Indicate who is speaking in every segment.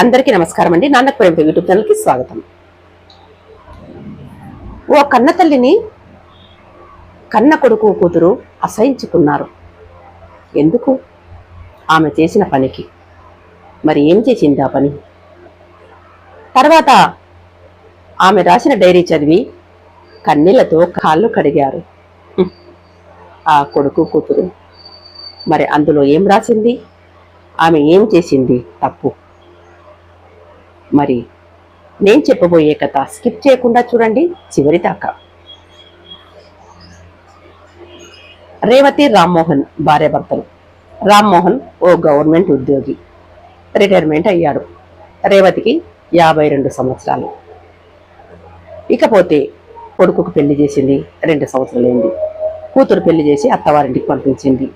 Speaker 1: అందరికీ నమస్కారం అండి. నాన్న ప్రేమ యూట్యూబ్ ఛానల్కి స్వాగతం. ఓ కన్న తల్లిని కన్న కొడుకు కూతురు అసహించుకున్నారు. ఎందుకు? ఆమె చేసిన పనికి. మరి ఏం చేసింది ఆ పని? తర్వాత ఆమె రాసిన డైరీ చదివి కన్నీళ్ళతో కాళ్ళు కడిగారు. ఆ కొడుకు కూతురు. మరి అందులో ఏం రాసింది? ఆమె ఏం చేసింది? తప్పు. మరి నేను చెప్పబోయే కథ స్కిప్ చేయకుండా చూడండి చివరి దాకా. రేవతి రామ్మోహన్ భార్యాభర్తలు రామ్మోహన్ ఓ గవర్నమెంట్ ఉద్యోగి. రిటైర్మెంట్ అయ్యాడు. రేవతికి యాభై రెండు సంవత్సరాలు. ఇకపోతే కొడుకుకు పెళ్ళి చేసింది రెండు సంవత్సరాలైంది. కూతురు పెళ్ళి చేసి అత్తవారింటికి పంపించింది.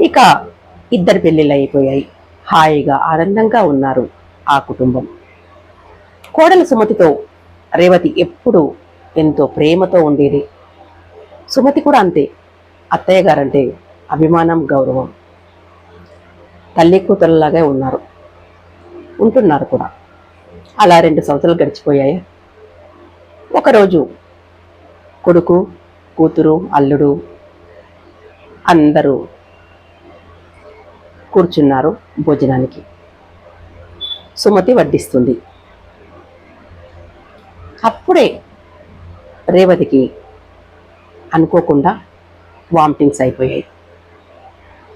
Speaker 1: ఇక ఇద్దరు పెళ్ళిళ్ళు అయిపోయాయి. హాయిగా ఆనందంగా ఉన్నారు. ఆ కుటుంబం. కోడల సుమతితో రేవతి ఎప్పుడూ ఎంతో ప్రేమతో ఉండేది. సుమతి కూడా అంతే. అత్తయ్య గారంటే అభిమానం గౌరవం. తల్లి కూతురులాగే ఉన్నారు. ఉంటున్నారు కూడా. అలా రెండు సంవత్సరాలు గడిచిపోయాయి. ఒకరోజు కొడుకు కూతురు అల్లుడు అందరూ కూర్చున్నారు భోజనానికి. సుమతి వడ్డిస్తుంది. అప్పుడే రేవతికి అనుకోకుండా వామిటింగ్స్ అయిపోయాయి.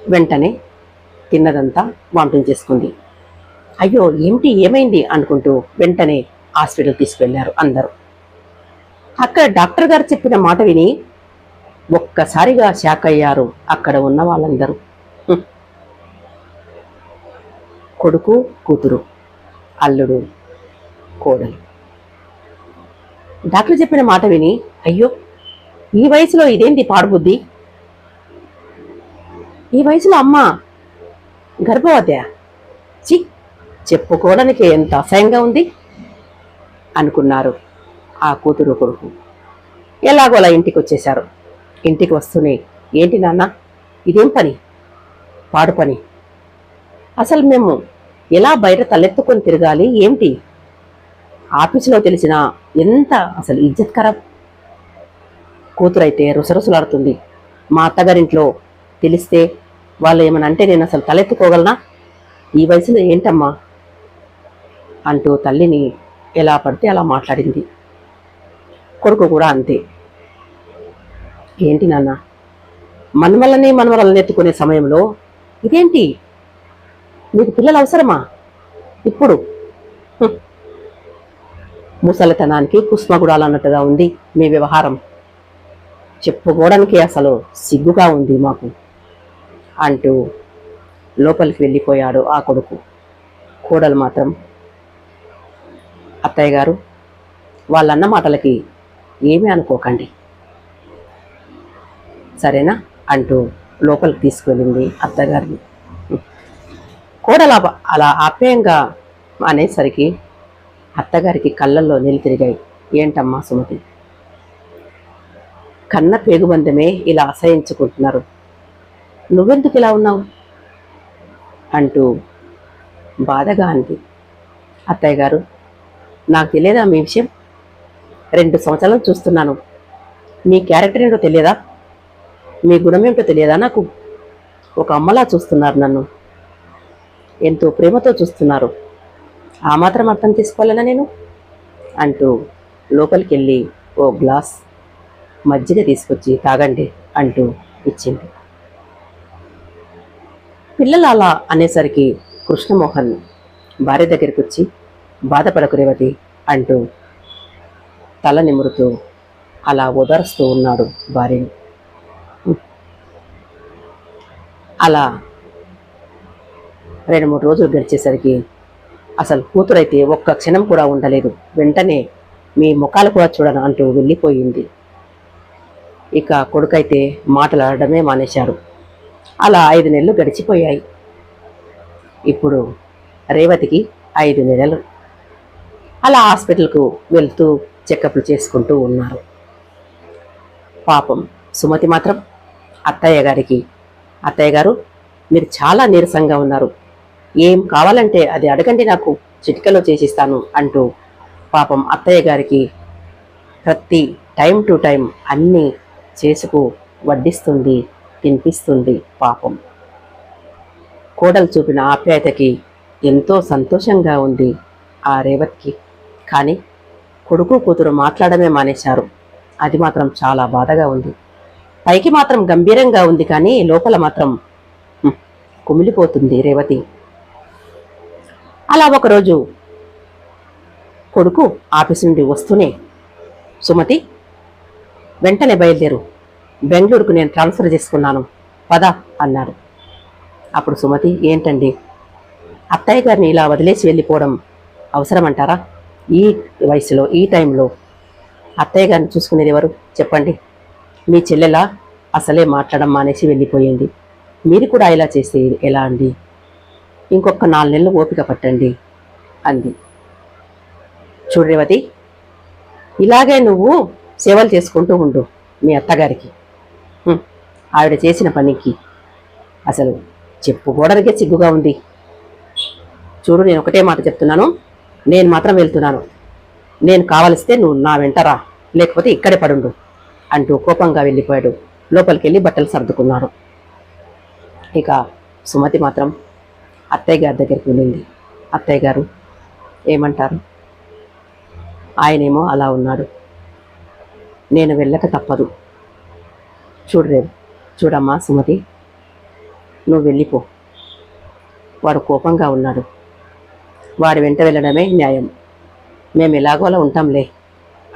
Speaker 1: వెంటనే తిన్నదంతా వామిటింగ్ చేసుకుంది. అయ్యో ఏమిటి? ఏమైంది? అనుకుంటూ వెంటనే హాస్పిటల్ తీసుకువెళ్ళారు అందరూ. అక్కడ డాక్టర్ గారు చెప్పిన మాట విని ఒక్కసారిగా షాక్ అయ్యారు అక్కడ ఉన్న వాళ్ళందరూ. కొడుకు కూతురు. అల్లుడు కోడలు. డాక్టర్ చెప్పిన మాట విని అయ్యో ఈ వయసులో ఇదేంటి పాడుబుద్ధి? ఈ వయసులో అమ్మ గర్భవత్యా చి చెప్పుకోవడానికి ఎంత అసహ్యంగా ఉంది అనుకున్నారు ఆ కూతురు కొడుకు. ఎలాగోలా ఇంటికి వచ్చేశారు. ఇంటికి వస్తూనే ఏంటి నాన్న ఇదేం పని? పాడు పని. అసలు మేము ఎలా బయట తలెత్తుకొని తిరగాలి? ఏంటి ఆఫీసులో తెలిసిన ఎంత అసలు ఇజ్జత్ ఖరాబ్ కూతురైతే రుసరుసలాడుతుంది. మా అత్తగారింట్లో తెలిస్తే వాళ్ళు ఏమని అంటే నేను అసలు తలెత్తుకోగలనా? ఈ వయసులో ఏంటమ్మా? అంటూ తల్లిని ఎలా పడితే అలా మాట్లాడింది. కొడుకు కూడా అంతే. ఏంటి నాన్న? మనమల్లనే మనమలని ఎత్తుకునే సమయంలో ఇదేంటి? మీకు పిల్లలు అవసరమా? ఇప్పుడు. ముసలితనానికి కుస్మగుడాలు అన్నట్టుగా ఉంది మీ వ్యవహారం. చెప్పుకోవడానికి అసలు సిగ్గుగా ఉంది మాకు. అంటూ లోపలికి వెళ్ళిపోయాడు ఆ కొడుకు. కోడలు మాత్రం అత్తయ్య గారు వాళ్ళన్న మాటలకి ఏమీ అనుకోకండి. సరేనా? అంటూ లోపలికి తీసుకువెళ్ళింది అత్తగారిని. కోడల అలా ఆప్యాయంగా అనేసరికి అత్తగారికి కళ్ళల్లో నీళ్ళు తిరిగాయి. ఏంటమ్మా సుమతి? కన్న పేగుబంధమే ఇలా అసహించుకుంటున్నారు. నువ్వెందుకు ఇలా ఉన్నావు? అంటూ బాధగా అంది. అత్తయ్య గారు నాకు తెలియదా మీ విషయం? రెండు సంవత్సరాలు చూస్తున్నాను. మీ క్యారెక్టర్ ఏంటో తెలియదా? మీ గుణం ఏంటో తెలియదా నాకు? ఒక అమ్మలా చూస్తున్నారు నన్ను. ఎంతో ప్రేమతో చూస్తున్నారు. ఆ మాత్రం అర్థం చేసుకోవాలనా నేను? అంటూ లోపలికి వెళ్ళి ఓ గ్లాస్ మజ్జిగ తీసుకొచ్చి తాగండి అంటూ ఇచ్చింది. పిల్లలు అలా అనేసరికి కృష్ణమోహన్ భార్య దగ్గరికి వచ్చి బాధపడకు రేవతి అంటూ తల నిమురుతూ అలా ఓదారుస్తూ ఉన్నాడు భార్యని. అలా రెండు మూడు రోజులు గడిచేసరికి అసలు కూతురైతే ఒక్క క్షణం కూడా ఉండలేదు. వెంటనే మీ ముఖాలు కూడా చూడను అంటూ వెళ్ళిపోయింది. ఇక కొడుకైతే మాటలాడడమే మానేశారు. అలా ఐదు నెలలు గడిచిపోయాయి. ఇప్పుడు రేవతికి ఐదు నెలలు. అలా హాస్పిటల్కు వెళ్తూ చెకప్లు చేసుకుంటూ ఉన్నారు. పాపం సుమతి మాత్రం అత్తయ్య గారికి అత్తయ్య గారు మీరు చాలా నీరసంగా ఉన్నారు. ఏం కావాలంటే అది అడగండి నాకు చిటికలో చేసిస్తాను అంటూ పాపం అత్తయ్య గారికి ప్రతి టైం టు టైం అన్నీ చేసుకు వడ్డిస్తుంది తినిపిస్తుంది పాపం. కోడలు చూపిన ఆప్యాయతకి ఎంతో సంతోషంగా ఉంది ఆ రేవత్కి. కానీ కొడుకు కూతురు మాట్లాడమే మానేశారు. అది మాత్రం చాలా బాధగా ఉంది. పైకి మాత్రం గంభీరంగా ఉంది కానీ లోపల మాత్రం కుమిలిపోతుంది రేవతి. అలా ఒకరోజు కొడుకు ఆఫీస్ నుండి వస్తూనే సుమతి వెంటనే బయలుదేరు. బెంగళూరుకు నేను ట్రాన్స్ఫర్ చేసుకున్నాను. పద అన్నాడు. అప్పుడు సుమతి ఏంటండి? అత్తయ్య గారిని ఇలా వదిలేసి వెళ్ళిపోవడం అవసరమంటారా? ఈ వయసులో ఈ టైంలో అత్తయ్య గారిని చూసుకునేది ఎవరు? చెప్పండి. మీ చెల్లెలా? అసలే మాట్లాడడం మానేసి వెళ్ళిపోయింది. మీరు కూడా ఇలా చేస్తే ఎలా అండి? ఇంకొక నాలుగు నెలలు ఓపిక పట్టండి అంది. చూడు రేవతి ఇలాగే నువ్వు సేవలు చేసుకుంటూ ఉండు మీ అత్తగారికి. ఆవిడ చేసిన పనికి అసలు చెప్పుకోవడానికే సిగ్గుగా ఉంది. చూడు నేను ఒకటే మాట చెప్తున్నాను నేను మాత్రం వెళ్తున్నాను. నేను కావలిస్తే నువ్వు నా వెంటరా లేకపోతే ఇక్కడే పడుండు అంటూ కోపంగా వెళ్ళిపోయాడు. లోపలికి వెళ్ళి బట్టలు సర్దుకున్నాడు. ఇక సుమతి మాత్రం అత్తయ్య గారి దగ్గరికి వెళ్ళింది. అత్తయ్య గారు ఏమంటారు? ఆయనేమో అలా ఉన్నాడు. నేను వెళ్ళక తప్పదు. చూడు చూడమ్మా సుమతి. నువ్వు వెళ్ళిపో. వాడు కోపంగా ఉన్నాడు. వాడి వెంట వెళ్ళడమే న్యాయం. మేము ఎలాగోలా ఉంటాంలే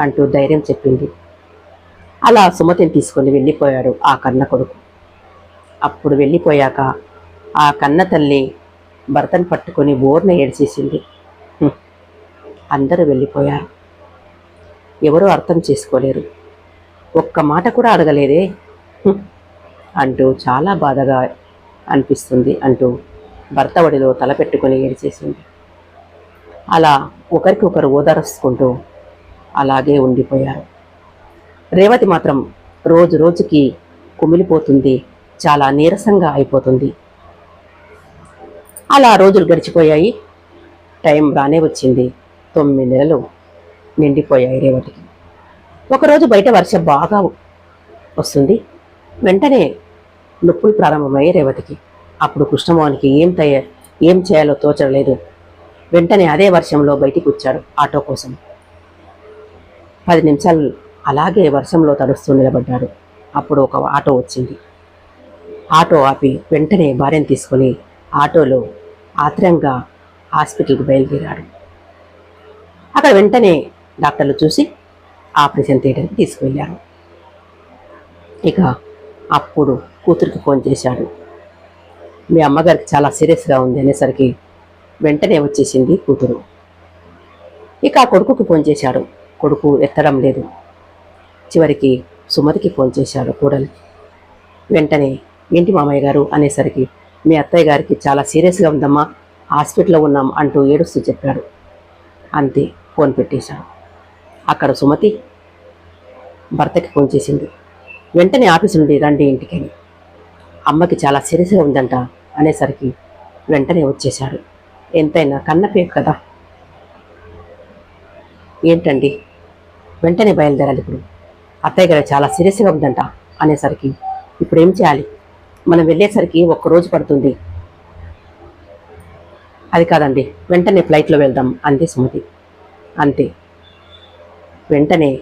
Speaker 1: అంటూ ధైర్యం చెప్పింది. అలా సుమతిని తీసుకొని వెళ్ళిపోయాడు ఆ కన్న కొడుకు. అప్పుడు వెళ్ళిపోయాక ఆ కన్న తల్లి భర్తను పట్టుకొని బోర్న ఏడ్చేసింది. అందరూ వెళ్ళిపోయారు. ఎవరూ అర్థం చేసుకోలేరు. ఒక్క మాట కూడా అడగలేదే. అంటూ చాలా బాధగా అనిపిస్తుంది అంటూ భర్త ఒడిలో తలపెట్టుకొని ఏడిచేసింది. అలా ఒకరికొకరు ఓదార్చుకుంటూ అలాగే ఉండిపోయారు. రేవతి మాత్రం రోజు రోజుకి కుమిలిపోతుంది చాలా నీరసంగా అయిపోతుంది. అలా రోజులు గడిచిపోయాయి. టైం రానే వచ్చింది. తొమ్మిది నెలలు నిండిపోయాయి రేవతికి ఒకరోజు బయట వర్షం బాగా వస్తుంది. వెంటనే నొప్పులు ప్రారంభమయ్యాయి రేవతికి అప్పుడు కృష్ణమోహన్కి ఏం తయ ఏం చేయాలో తోచలేదు. వెంటనే అదే వర్షంలో బయటికి వచ్చాడు ఆటో కోసం. పది నిమిషాలు అలాగే వర్షంలో తడుస్తూ నిలబడ్డాడు. అప్పుడు ఒక ఆటో వచ్చింది. ఆటో ఆపి వెంటనే భార్యను తీసుకొని ఆటోలో ఆత్రంగా హాస్పిటల్కి బయలుదేరాడు. అక్కడ వెంటనే డాక్టర్లు చూసి ఆపరేషన్ థియేటర్కి తీసుకువెళ్ళారు. ఇక అప్పుడు కూతురికి ఫోన్ చేశాడు. మీ అమ్మగారికి చాలా సీరియస్గా ఉంది అనేసరికి వెంటనే వచ్చేసింది కూతురు. ఇక ఆ కొడుకుకి ఫోన్ చేశాడు. కొడుకు ఎత్తడం లేదు. చివరికి సుమతికి ఫోన్ చేశాడు కూడలి వెంటనే ఏంటి మామయ్య గారు? అనేసరికి మీ అత్తయ్య గారికి చాలా సీరియస్గా ఉందమ్మా హాస్పిటల్లో ఉన్నాం అంటూ ఏడుస్తూ చెప్పాడు. అంతే ఫోన్ పెట్టేశాడు. అక్కడ సుమతి భర్తకి ఫోన్ చేసింది. వెంటనే ఆఫీస్ నుండి రండి ఇంటికని. అమ్మకి చాలా సీరియస్గా ఉందంట అనేసరికి వెంటనే వచ్చేశాడు. ఎంతైనా కన్నపేరు కదా. ఏంటండి? వెంటనే బయలుదేరాలి ఇప్పుడు. అత్తయ్య గారు చాలా సీరియస్గా ఉందంట అనేసరికి ఇప్పుడు ఏం చేయాలి? మనం వెళ్ళేసరికి ఒక్క రోజు పడుతుంది. అది కాదండి వెంటనే ఫ్లైట్లో వెళ్దాం అంతే సుమతి. అంతే. వెంటనే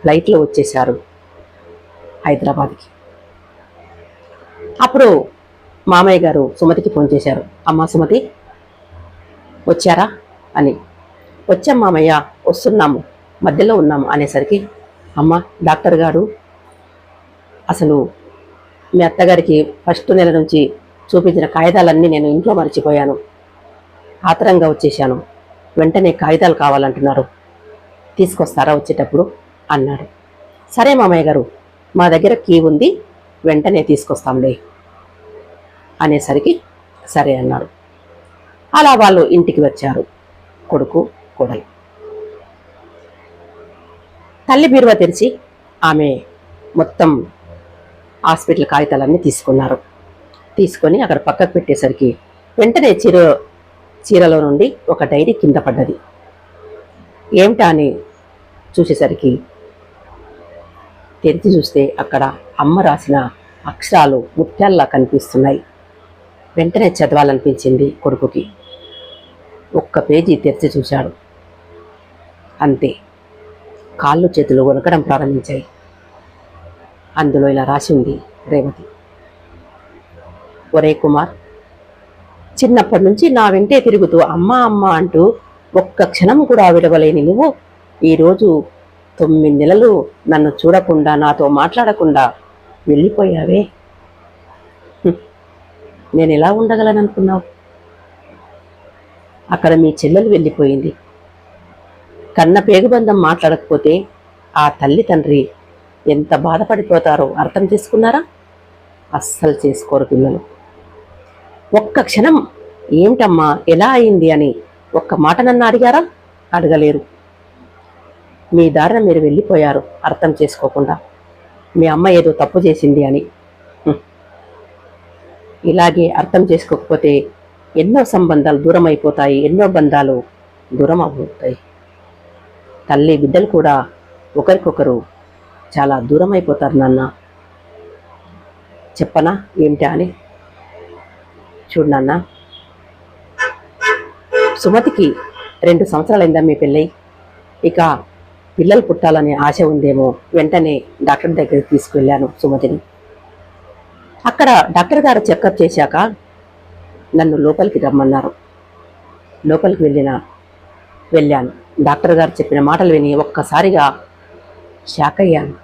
Speaker 1: ఫ్లైట్లో వచ్చేశారు హైదరాబాద్కి. అప్పుడు మామయ్య గారు సుమతికి ఫోన్ చేశారు. అమ్మ సుమతి వచ్చారా? అని. వచ్చాం మామయ్య వస్తున్నాము మధ్యలో ఉన్నాము అనేసరికి అమ్మ డాక్టర్ గారు అసలు మీ అత్తగారికి ఫస్ట్ నెల నుంచి చూపించిన కాగితాలన్నీ నేను ఇంట్లో మర్చిపోయాను. ఆతరంగా వచ్చేసాను వెంటనే కాగితాలు కావాలంటున్నారు. తీసుకొస్తారా వచ్చేటప్పుడు? అన్నాడు. సరే మామయ్య గారు మా దగ్గర కీ ఉంది వెంటనే తీసుకొస్తాంలే అనేసరికి సరే అన్నాడు అలా వాళ్ళు ఇంటికి వచ్చారు. కొడుకు కొడలు. తల్లి బీరువా తెరిచి ఆమె మొత్తం హాస్పిటల్ కాగితాలన్నీ తీసుకున్నారు. తీసుకొని అక్కడ పక్కకు పెట్టేసరికి వెంటనే చీర చీరలో నుండి ఒక డైరీ కింద పడ్డది. ఏమిటా అని చూసేసరికి తెరిచి చూస్తే అక్కడ అమ్మ రాసిన అక్షరాలు ముత్యాల్లా కనిపిస్తున్నాయి. వెంటనే చదవాలనిపించింది కొడుకుకి. ఒక్క పేజీ తెరిచి చూశాడు. అంతే. కాళ్ళు చేతులు వణకడం ప్రారంభించాయి. అందులో ఇలా రాసింది రేవతి. ఒరే కుమార్ చిన్నప్పటి నుంచి నా వెంటే తిరుగుతూ అమ్మ అమ్మ అంటూ ఒక్క క్షణం కూడా విడవలేని నువ్వు ఈరోజు తొమ్మిది నెలలు నన్ను చూడకుండా నాతో మాట్లాడకుండా వెళ్ళిపోయావే. నేను ఎలా ఉండగలను అనుకున్నావు? అక్కడ మీ చెల్లెలు వెళ్ళిపోయింది. కన్న పేగుబంధం మాట్లాడకపోతే ఆ తల్లి తండ్రి ఎంత బాధపడిపోతారో అర్థం చేసుకున్నారా? అస్సలు చేసుకోరు పిల్లలు. ఒక్క క్షణం ఏమిటమ్మా ఎలా అయింది అని ఒక్క మాట నన్ను అడిగారా? అడగలేరు. మీ దారిన మీరు వెళ్ళిపోయారు అర్థం చేసుకోకుండా. మీ అమ్మ ఏదో తప్పు చేసింది అని. ఇలాగే అర్థం చేసుకోకపోతే ఎన్నో సంబంధాలు దూరం అయిపోతాయి ఎన్నో బంధాలు దూరం అవుతాయి తల్లి బిడ్డలు కూడా ఒకరికొకరు చాలా దూరం అయిపోతారు నాన్న. చెప్పనా? ఏమిటా అని? చూడు నాన్న. సుమతికి రెండు సంవత్సరాలైందా మీ పెళ్ళై? ఇక పిల్లలు పుట్టాలనే ఆశ ఉందేమో వెంటనే డాక్టర్ దగ్గరికి తీసుకువెళ్ళాను సుమతిని. అక్కడ డాక్టర్ గారు చెకప్ చేశాక నన్ను లోపలికి రమ్మన్నారు. లోపలికి వెళ్ళిన వెళ్ళాను. డాక్టర్ గారు చెప్పిన మాటలు విని ఒక్కసారిగా షాక్ అయ్యాను.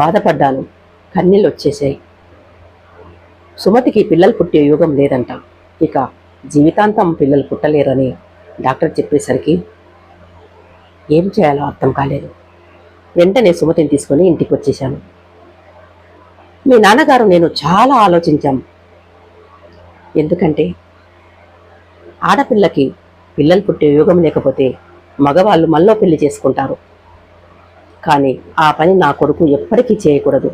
Speaker 1: బాధపడ్డాను. కన్నీళ్ళు వచ్చేసాయి సుమతికి పిల్లలు పుట్టే యోగం లేదంట. ఇక జీవితాంతం పిల్లలు పుట్టలేరని డాక్టర్ చెప్పేసరికి ఏం చేయాలో అర్థం కాలేదు. వెంటనే సుమతిని తీసుకొని ఇంటికి వచ్చేసాను మీ నాన్నగారు నేను చాలా ఆలోచించాం. ఎందుకంటే ఆడపిల్లకి పిల్లలు పుట్టే యోగం లేకపోతే మగవాళ్ళు మళ్ళీ పెళ్ళి చేసుకుంటారు. కానీ ఆ పని నా కొడుకు ఎప్పటికీ చేయకూడదు.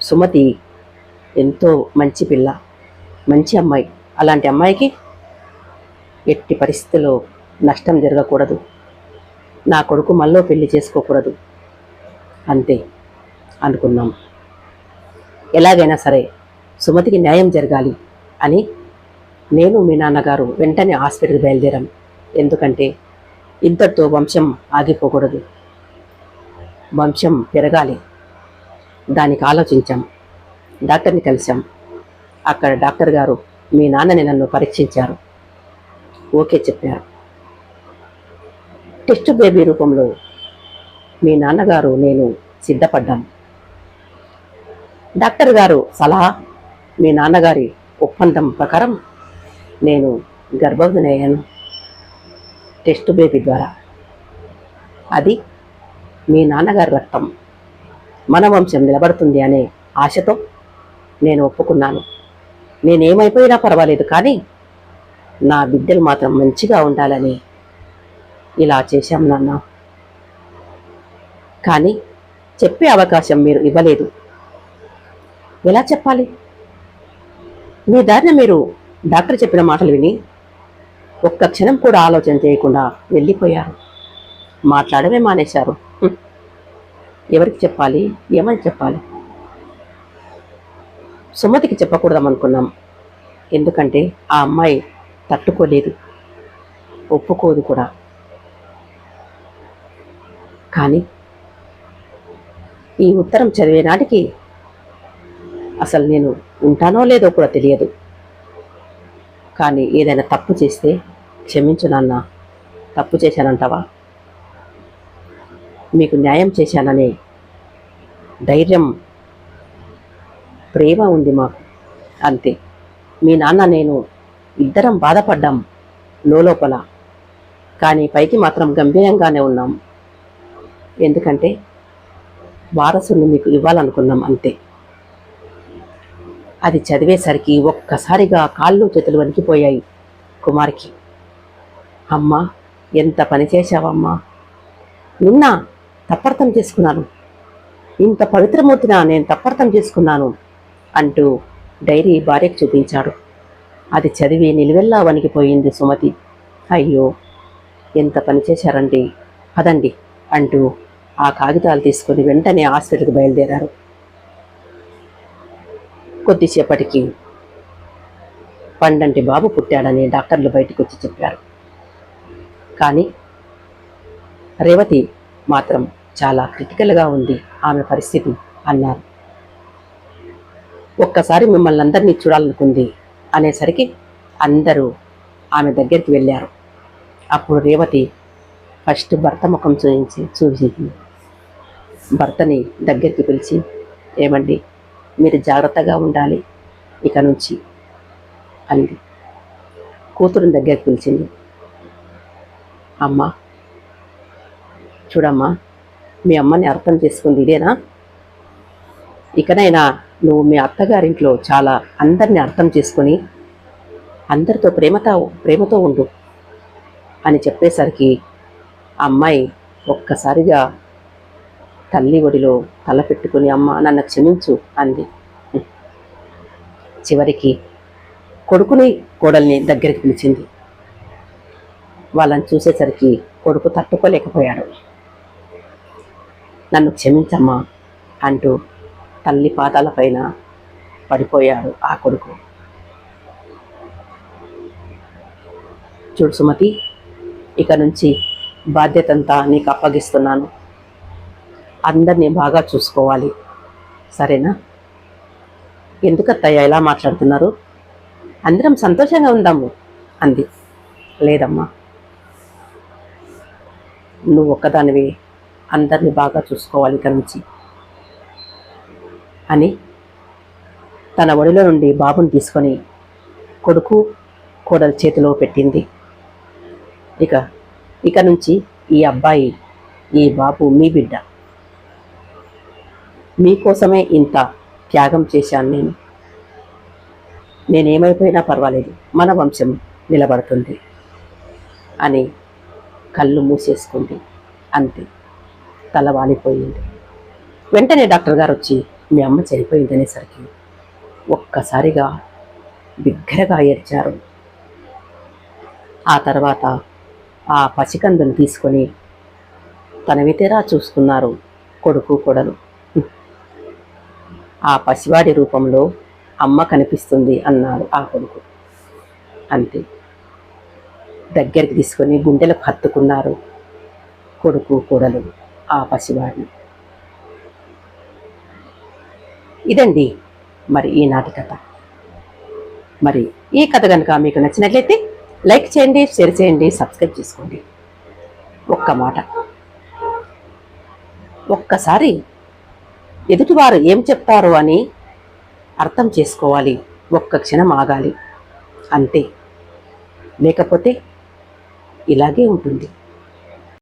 Speaker 1: సుమతి ఎంతో మంచి పిల్ల మంచి అమ్మాయి. అలాంటి అమ్మాయికి ఎట్టి పరిస్థితుల్లో నష్టం జరగకూడదు. నా కొడుకు మళ్ళీ పెళ్ళి చేసుకోకూడదు. అంతే అనుకున్నాం. ఎలాగైనా సరే సుమతికి న్యాయం జరగాలి అని నేను మీ నాన్నగారు వెంటనే హాస్పిటల్కి బయలుదేరాం. ఎందుకంటే ఇంతటితో వంశం ఆగిపోకూడదు. వంశం పెరగాలి. దానికి ఆలోచించాం. డాక్టర్ని కలిసాం అక్కడ డాక్టర్ గారు మీ నాన్నని నన్ను పరీక్షించారు. ఓకే చెప్పారు. టెస్ట్ బేబీ రూపంలో మీ నాన్నగారు నేను సిద్ధపడ్డాను డాక్టర్ గారు సలహా మీ నాన్నగారి ఒప్పందం ప్రకారం నేను గర్భవతినయ్యాను టెస్ట్ బేబీ ద్వారా. అది మీ నాన్నగారి రక్తం మన వంశం నిలబడుతుంది అనే ఆశతో నేను ఒప్పుకున్నాను. నేనేమైపోయినా పర్వాలేదు కానీ నా బిడ్డలు మాత్రం మంచిగా ఉండాలని ఇలా చేశాం నాన్న. కానీ చెప్పే అవకాశం మీరు ఇవ్వలేదు. ఎలా చెప్పాలి? మీ దారిన మీరు డాక్టర్ చెప్పిన మాటలు విని ఒక్క క్షణం కూడా ఆలోచన చేయకుండా వెళ్ళిపోయారు. మాట్లాడమే మానేశారు. ఎవరికి చెప్పాలి? ఏమని చెప్పాలి? సుమతికి చెప్పకూడదామనుకున్నాం ఎందుకంటే ఆ అమ్మాయి తట్టుకోలేదు. ఒప్పుకోదు కూడా. కానీ ఈ ఉత్తరం చదివే నాటికి అసలు నేను ఉంటానో లేదో కూడా తెలియదు. కానీ ఏదైనా తప్పు చేస్తే క్షమించు నాన్న. తప్పు చేశానంటావా? మీకు న్యాయం చేశాననే ధైర్యం ప్రేమ ఉంది మాకు. అంతే. మీ నాన్న నేను ఇద్దరం బాధపడ్డాం లోపల కానీ పైకి మాత్రం గంభీరంగానే ఉన్నాం. ఎందుకంటే వారసుని మీకు ఇవ్వాలనుకున్నాం అంతే. అది చదివేసరికి ఒక్కసారిగా కాళ్ళు చేతులు వణికిపోయాయి కుమార్కి. అమ్మా ఎంత పని చేశావమ్మా? నిన్న తప్పర్థం చేసుకున్నాను. ఇంత పవిత్రమూర్తిన నేను తప్పర్థం చేసుకున్నాను అంటూ డైరీ భార్యకు చూపించాడు. అది చదివి నిలువెల్లా వణికిపోయింది సుమతి. అయ్యో ఎంత పని చేశారండి? పదండి అంటూ ఆ కాగితాలు తీసుకొని వెంటనే హాస్పిటల్కి బయలుదేరారు. కొద్దిసేపటికి పండంటి బాబు పుట్టాడని డాక్టర్లు బయటకు వచ్చి చెప్పారు. కానీ రేవతి మాత్రం చాలా క్రిటికల్గా ఉంది ఆమె పరిస్థితి అన్నారు. ఒక్కసారి మిమ్మల్ని అందరినీ చూడాలనుకుంది అనేసరికి అందరూ ఆమె దగ్గరికి వెళ్ళారు. అప్పుడు రేవతి ఫస్ట్ భర్త ముఖం చూపించి చూసింది భర్తని దగ్గరికి పిలిచి ఏమండి మీరు జాగ్రత్తగా ఉండాలి ఇక నుంచి అంది. కూతురుని దగ్గరికి పిలిచింది. అమ్మ చూడమ్మా మీ అమ్మని అర్థం చేసుకుంది ఇదేనా? ఇకనైనా నువ్వు మీ అత్తగారింట్లో చాలా అందరిని అర్థం చేసుకొని అందరితో ప్రేమతో ప్రేమతో ఉండు అని చెప్పేసరికి ఆ అమ్మాయి ఒక్కసారిగా తల్లి ఒడిలో తల పెట్టుకుని అమ్మ నన్ను క్షమించు అంది. చివరికి కొడుకుని కోడల్ని దగ్గరికి పిలిచింది. వాళ్ళని చూసేసరికి కొడుకు తట్టుకోలేకపోయాడు. నన్ను క్షమించమ్మా అంటూ తల్లి పాదాలపైన పడిపోయాడు ఆ కొడుకు. చూడు సుమతి ఇక నుంచి బాధ్యతంతా నీకు అప్పగిస్తున్నాను. అందరినీ బాగా చూసుకోవాలి. సరేనా? ఎందుకత్తయ్య ఎలా మాట్లాడుతున్నారు? అందరం సంతోషంగా ఉందాము అంది. లేదమ్మా నువ్వు ఒక్కదానివి అందరినీ బాగా చూసుకోవాలి ఇక నుంచి అని తన ఒడిలో నుండి బాబుని తీసుకొని కొడుకు కోడల చేతిలో పెట్టింది. ఇక ఇక నుంచి ఈ అబ్బాయి ఈ బాబు మీ బిడ్డ. మీకోసమే ఇంత త్యాగం చేశాను నేను. నేనేమైపోయినా పర్వాలేదు మన వంశం నిలబడుతుంది అని కళ్ళు మూసేసుకుంది. అంతే. తల వాలిపోయింది వెంటనే డాక్టర్ గారు వచ్చి మీ అమ్మ చనిపోయింది అనేసరికి ఒక్కసారిగా బిగ్గరగా ఏడ్చారు. ఆ తర్వాత ఆ పసికందును తీసుకొని తన వితేరా చూసుకున్నారు కొడుకు కొడలు. ఆ పసివాడి రూపంలో అమ్మ కనిపిస్తుంది అన్నాడు ఆ కొడుకు. అంతే. దగ్గరికి తీసుకొని గుండెలకు హత్తుకున్నారు కొడుకు కూడలు. ఆ పసివాడిని. ఇదండి మరి ఈనాటి కథ. మరి ఈ కథ కనుక మీకు నచ్చినట్లయితే లైక్ చేయండి షేర్ చేయండి సబ్స్క్రైబ్ చేసుకోండి. ఒక్క మాట. ఒక్కసారి ఎదుటివారు ఏం చెప్తారు అని అర్థం చేసుకోవాలి. ఒక్క క్షణం ఆగాలి. అంతే. లేకపోతే ఇలాగే ఉంటుంది.